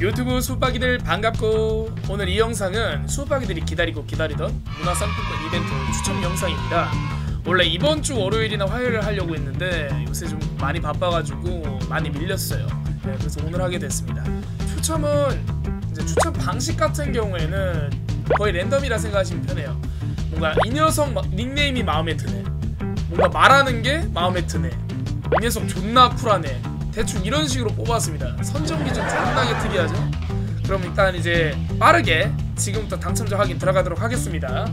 유튜브 수박이들 반갑고 오늘 이 영상은 수박이들이 기다리고 기다리던 문화상품권 이벤트 추첨 영상입니다. 원래 이번 주 월요일이나 화요일을 하려고 했는데 요새 좀 많이 바빠가지고 많이 밀렸어요. 네, 그래서 오늘 하게 됐습니다. 추첨은 이제 추첨 방식 같은 경우에는 거의 랜덤이라 생각하시면 편해요. 뭔가 이 녀석 마- 닉네임이 마음에 드네. 뭔가 말하는 게 마음에 드네. 이 녀석 존나 쿨하네. 대충 이런 식으로 뽑았습니다. 선정 기준 존나게 특이하죠? 그럼 일단 이제 빠르게 지금부터 당첨자 확인 들어가도록 하겠습니다.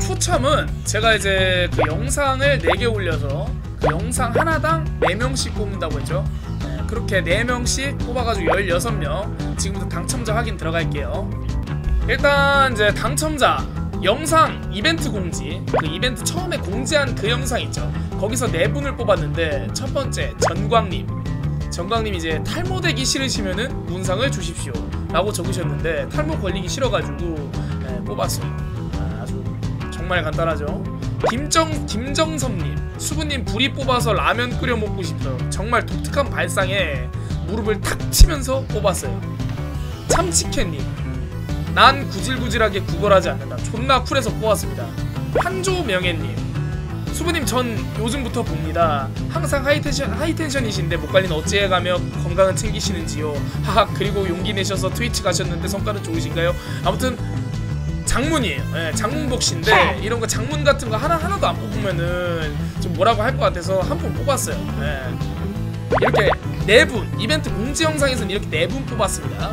추첨은 제가 이제 그 영상을 4개 올려서 그 영상 하나당 4명씩 뽑는다고 했죠. 네, 그렇게 4명씩 뽑아가지고 16명 지금부터 당첨자 확인 들어갈게요. 일단 이제 당첨자 영상 이벤트 공지 그 이벤트 처음에 공지한 그 영상 있죠. 거기서 네 분을 뽑았는데 첫 번째 전광님. 전광님 이제 탈모되기 싫으시면은 문상을 주십시오 라고 적으셨는데 탈모 걸리기 싫어가지고 네, 뽑았어요 아, 아주 정말 간단하죠. 김정 김정섭님. 수부님 불이 뽑아서 라면 끓여 먹고 싶어요. 정말 독특한 발상에 무릎을 탁 치면서 뽑았어요. 참치캔님 난 구질구질하게 구걸하지 않는다. 존나 쿨해서 뽑았습니다. 한조 명예님. 수부님 전 요즘부터 봅니다. 항상 하이텐션 하이텐션이신데 목 관리는 어찌해가며 건강은 챙기시는지요. 하하 그리고 용기 내셔서 트위치 가셨는데 성과는 좋으신가요? 아무튼 장문이에요. 예, 장문복 씨인데 이런 거 장문 같은 거 하나 하나도 안 뽑으면은 좀 뭐라고 할 것 같아서 한 분 뽑았어요. 예. 이렇게 네분 이벤트 공지 영상에서는 이렇게 네 분 뽑았습니다.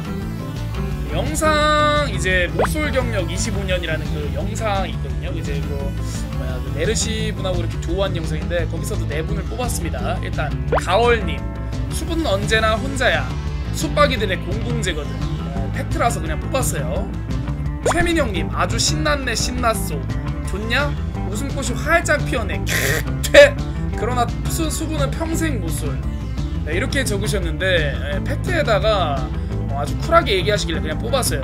영상 이제 모쏠 경력 25년이라는 그 영상이 있거든요. 이제 그 뭐야 그 메르시 분하고 이렇게 두오한 영상인데 거기서도 네 분을 뽑았습니다. 일단 가월님 수분은 언제나 혼자야. 숙박이들의 공공재거든. 어, 팩트라서 그냥 뽑았어요. 최민영님 아주 신났네 신났소. 좋냐? 웃음꽃이 활짝 피어네. 퇴. 그러나 수, 수분은 평생 모쏠. 네, 이렇게 적으셨는데 예, 팩트에다가 어, 아주 쿨하게 얘기하시길래 그냥 뽑았어요.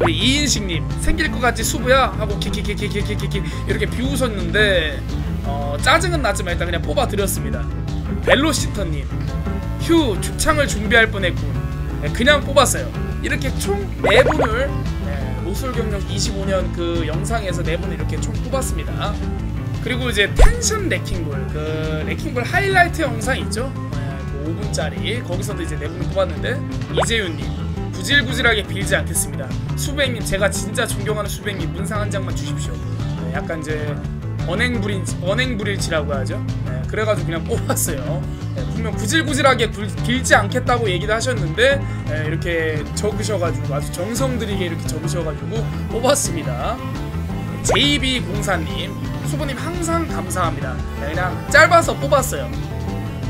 우리 이인식님 생길 것 같지 수부야 하고 키키키키키키키 이렇게 비웃었는데 어, 짜증은 나지만 일단 그냥 뽑아드렸습니다. 벨로시터님 휴 죽창을 준비할 뻔했군. 네, 그냥 뽑았어요. 이렇게 총 4분을 네, 모술 경력 25년 그 영상에서 4분을 이렇게 총 뽑았습니다. 그리고 이제 텐션 레킹볼 그 레킹볼 하이라이트 영상 있죠? 네, 그 5분짜리 거기서도 이제 네 분을 뽑았는데 이재윤님 구질구질하게 빌지 않겠습니다. 수백님 제가 진짜 존경하는 수백님 문상 한 장만 주십시오. 네, 약간 이제 언행불인 언행불일치라고 하죠. 네, 그래가지고 그냥 뽑았어요. 네, 분명 구질구질하게 굴- 빌지 않겠다고 얘기도 하셨는데 네, 이렇게 적으셔가지고 아주 정성 들이게 이렇게 적으셔가지고 뽑았습니다. JB04님 수부님 항상 감사합니다. 네, 그냥 짧아서 뽑았어요.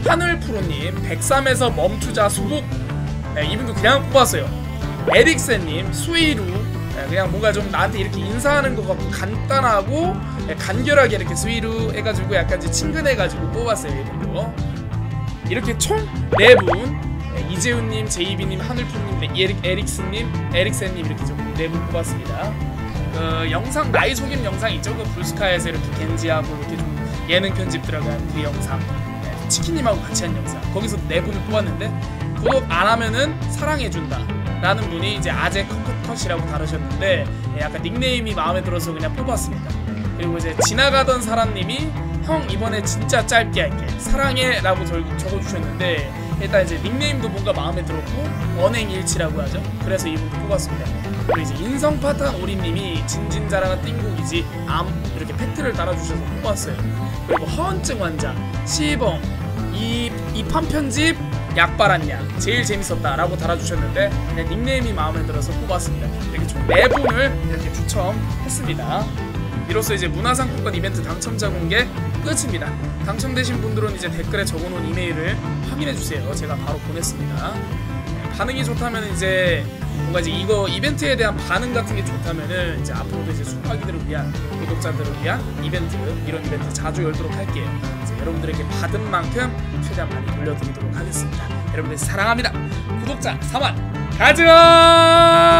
하늘프로님 103에서 멈추자 수복 네, 이분도 그냥 뽑았어요. 에릭센님 수위루 네, 그냥 뭔가 좀 나한테 이렇게 인사하는 것 같고 간단하고 네, 간결하게 이렇게 수위루 해가지고 약간 이제 친근해가지고 뽑았어요 이분도 이렇게 총 4분 네, 이재훈님, 제이비님, 하늘프로님, 네, 에릭, 에릭스님, 에릭센님 이렇게 좀 4분 뽑았습니다. 그 영상 나이 속임 영상 있죠? 그 블스카에서 이렇게 겐지하고 이렇게 좀 예능 편집 들어간 그 영상 네, 치킨님하고 같이 한 영상. 거기서 네 분을 뽑았는데 구독 안 하면은 사랑해준다 라는 분이 이제 아재 컷컷컷이라고 다루셨는데 예, 약간 닉네임이 마음에 들어서 그냥 뽑았습니다. 그리고 이제 지나가던 사람님이 형 이번에 진짜 짧게 할게. 사랑해 라고 적- 적어주셨는데 일단 이제 닉네임도 뭔가 마음에 들었고 언행일치라고 하죠. 그래서 이분도 뽑았습니다. 그리고 이제 인성파탄 오리님이 진진자랑한 띵곡이지 암 이렇게 팩트를 달아주셔서 뽑았어요. 그리고 허언증 환자 시범 이 이 판 편집 약발한 약 제일 재밌었다 라고 달아주셨는데 네, 닉네임이 마음에 들어서 뽑았습니다. 이렇게 총 4분을 이렇게 추첨했습니다 이로써 이제 문화상품권 이벤트 당첨자 공개 끝입니다. 당첨되신 분들은 이제 댓글에 적어놓은 이메일을 확인해 주세요. 제가 바로 보냈습니다. 네, 반응이 좋다면 이제 뭔가 이제 이거 이벤트에 대한 반응 같은 게 좋다면은 이제 앞으로도 이제 수박이들을 위한 구독자들을 위한 이벤트 이런 이벤트 자주 열도록 할게요. 이제 여러분들에게 받은 만큼 최대한 많이 돌려드리도록 하겠습니다. 여러분들 사랑합니다. 구독자 4만 가자!